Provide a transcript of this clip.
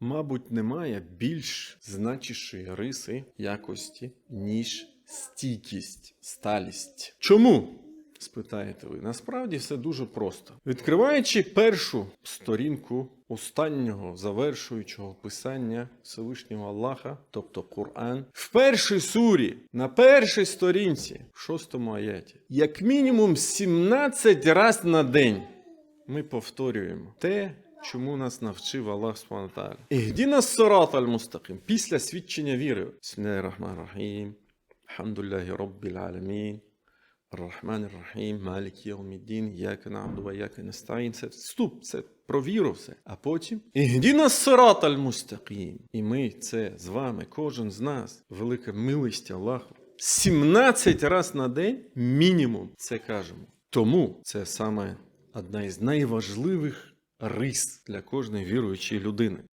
Мабуть, немає більш значішої риси якості, ніж стійкість, сталість. Чому? Спитаєте ви, насправді все дуже просто. Відкриваючи першу сторінку останнього завершуючого писання Всевишнього Аллаха, тобто Коран, в першій сурі, на першій сторінці, в шостому аяті, як мінімум 17 разів на день ми повторюємо те, чому нас навчив Аллах Субтитры. Ігдіна сират аль-мустaqim. Після свідчення віри. Бісмиллахir-рахманir-рахим. Алхамдулиллахи Rabbil аламін. Рахман Рахім, Малік Євміддін, Яка набду, ва яка настаїн. Це вступ, це про віру все. А потім Ігдіна сират аль-мустaqim. І ми це з вами, кожен з нас, велика милість Аллаху. 17 раз на день мінімум це кажемо. Тому це саме одна із найважливих рис для кожної віруючої людини.